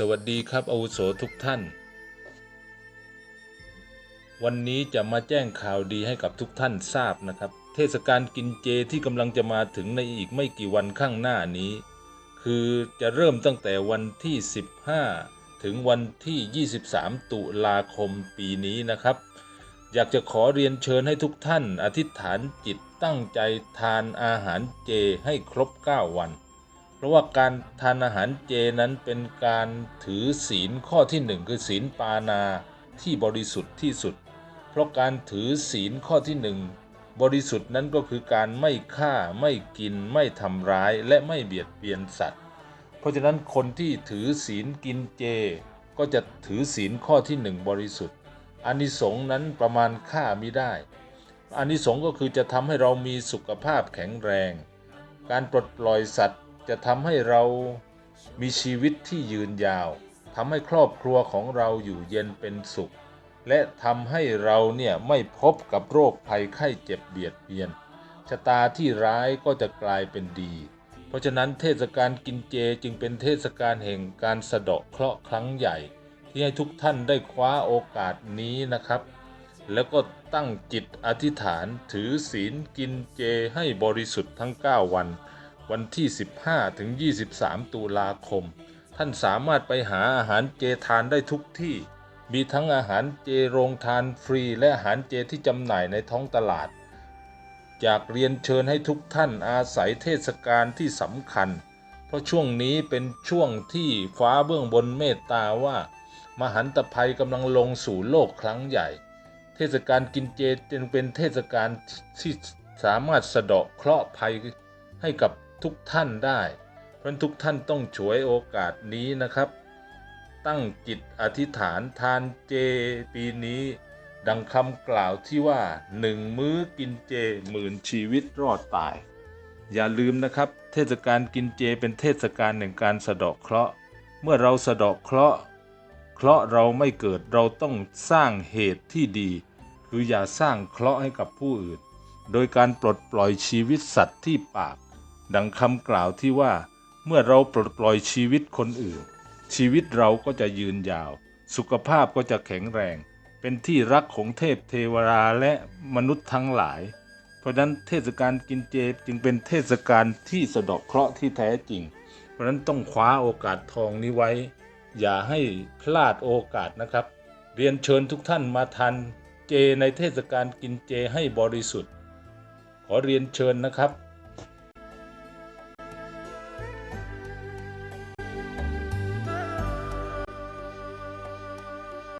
สวัสดีครับอาวุโสทุกท่าน วันนี้จะมาแจ้งข่าวดีให้กับทุกท่านทราบนะครับ เทศกาลกินเจที่กำลังจะมาถึงในอีกไม่กี่วันข้างหน้านี้ คือจะเริ่มตั้งแต่วันที่ 15 ถึงวันที่ 23 ตุลาคมปีนี้นะครับ อยากจะขอเรียนเชิญให้ทุกท่าน อธิษฐานจิตตั้งใจทานอาหารเจให้ครบ 9 วัน เพราะว่าการทานอาหารเจนั้นเป็นการถือศีลข้อที่หนึ่งคือศีลปานาที่บริสุทธิ์ที่สุด เพราะการถือศีลข้อที่หนึ่งบริสุทธิ์นั้นก็คือการไม่ฆ่าไม่กินไม่ทำร้ายและไม่เบียดเบียนสัตว์ เพราะฉะนั้นคนที่ถือศีลกินเจ ก็จะถือศีลข้อที่หนึ่งบริสุทธิ์อานิสงส์นั้นประมาณค่าไมิได้อานิสงส์ก็คือจะทำให้เรามีสุขภาพแข็งแรง การปลดปล่อยสัตว์ จะทำให้เรามีชีวิตที่ยืนยาวทำให้ครอบครัวของเราอยู่เย็นเป็นสุข และทำให้เราเนี่ยไม่พบกับโรคภัยไข้เจ็บเบียดเบียนชะตาที่ร้ายก็จะกลายเป็นดี เพราะฉะนั้นเทศกาลกินเจจึงเป็นเทศกาลแห่งการสะเดาะเคราะห์ครั้งใหญ่ ที่ให้ทุกท่านได้คว้าโอกาสนี้นะครับ แล้วก็ตั้งจิตอธิษฐานถือศีลกินเจให้บริสุทธิ์ทั้ง 9 วัน วันที่ 15 ถึง 23 ตุลาคม ท่านสามารถไปหาอาหารเจทานได้ทุกที่ มีทั้งอาหารเจโรงทานฟรี และอาหารเจที่จำหน่ายในท้องตลาด อยากเรียนเชิญให้ทุกท่านอาศัยเทศกาลที่สำคัญ เพราะช่วงนี้เป็นช่วงที่ฟ้าเบื้องบนเมตตาว่า มหันตภัยกำลังลงสู่โลกครั้งใหญ่ เทศกาลกินเจจึงเป็นเทศกาลที่สามารถสะเดาะเคราะห์ภัยให้กับ ทุกท่านได้ เพราะทุกท่านต้องฉวยโอกาสนี้นะครับ ตั้งจิตอธิษฐานทานเจปีนี้ ดังคำกล่าวที่ว่าหนึ่งมื้อกินเจหมื่นชีวิตรอดตาย อย่าลืมนะครับ เทศกาลกินเจเป็นเทศกาลแห่งการสะเดาะเคราะห์เมื่อเราสะเดาะเคราะห์เคราะห์เราไม่เกิดเราต้องสร้างเหตุที่ดี คืออย่าสร้างเคราะห์ให้กับผู้อื่น โดยการปลดปล่อยชีวิตสัตว์ที่ปาก ดังคำกล่าวที่ว่า เมื่อเราปลดปล่อยชีวิตคนอื่น ชีวิตเราก็จะยืนยาว สุขภาพก็จะแข็งแรง เป็นที่รักของเทพเทวราและมนุษย์ทั้งหลาย เพราะนั้นเทศกาลกินเจจึงเป็นเทศกาลที่สะดาะเคราะห์ที่แท้จริง เพราะฉะนั้นต้องคว้าโอกาสทองนี้ไว้ อย่าให้พลาดโอกาสนะครับ เรียนเชิญทุกท่านมาทานเจในเทศกาลกินเจให้บริสุทธิ์ ขอเรียนเชิญนะครับ